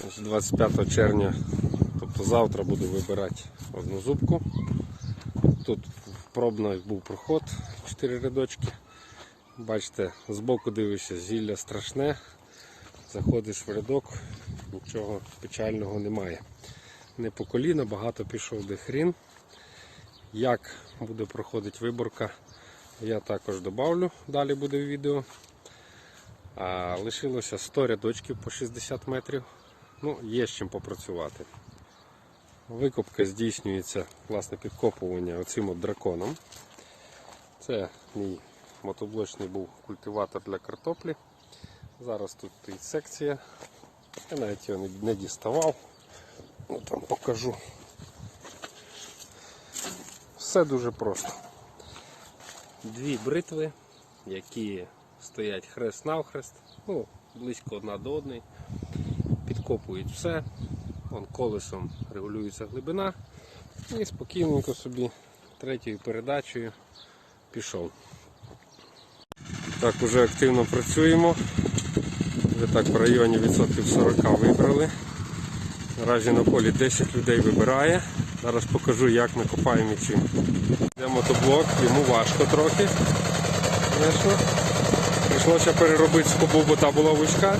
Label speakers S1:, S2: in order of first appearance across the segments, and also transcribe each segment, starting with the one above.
S1: З 25 червня, тобто завтра буду вибирати одну зубку. Тут пробно був проход, 4 рядочки. Бачите, збоку дивишся, зілля страшне. Заходиш в рядок, нічого печального немає. Не по коліна, багато пішов де хрін. Як буде проходити виборка, я також добавлю, далі буде в відео. А лишилося 100 рядочків по 60 метрів. Ну, є з чим попрацювати. Викопка здійснюється власне підкопування оцим от драконом. Це мій мотоблочний був культиватор для картоплі. Зараз тут стоїть секція. Я навіть його не- діставав. Ну, там покажу. Все дуже просто. Дві бритви, які стоять хрест навхрест, ну, близько одна до одної, підкопують все, Вон колесом регулюється глибина і спокійненько собі третьою передачею пішов. Так, уже активно працюємо. Вже так в районі відсотків 40 вибрали. Наразі на полі 10 людей вибирає. Зараз покажу, як ми копаємо і чим. Йде мотоблок, йому важко трохи. Прийшлося переробити скобу, бо та була вузька.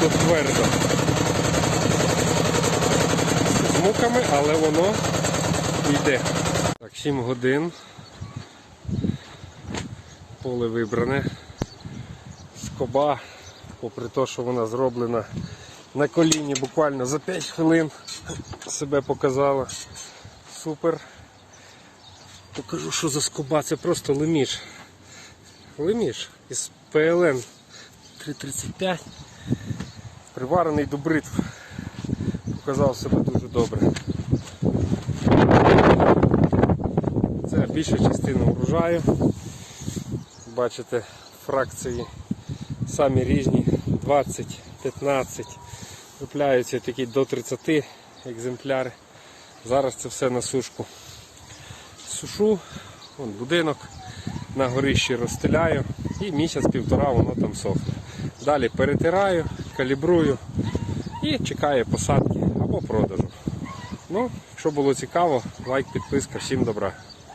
S1: Тут твердо. З муками, але воно йде. Так, 7 годин. Поле вибране. Скоба, попри те, що вона зроблена на коліні буквально за 5 хвилин себе показала. Супер. Покажу, що за скоба. Це просто леміш. Леміш із ПЛН 335. Приварений до бритв. Показав себе дуже добре. Це більша частина урожаю. Бачите, фракції самі різні, 20, 15, трапляються такі до 30 екземпляри. Зараз це все на сушку. Сушу, вон будинок, на горищі розстеляю і місяць-півтора воно там сохне. Далі перетираю, калібрую і чекаю посадки або продажу. Ну, якщо було цікаво, лайк, підписка, всім добра.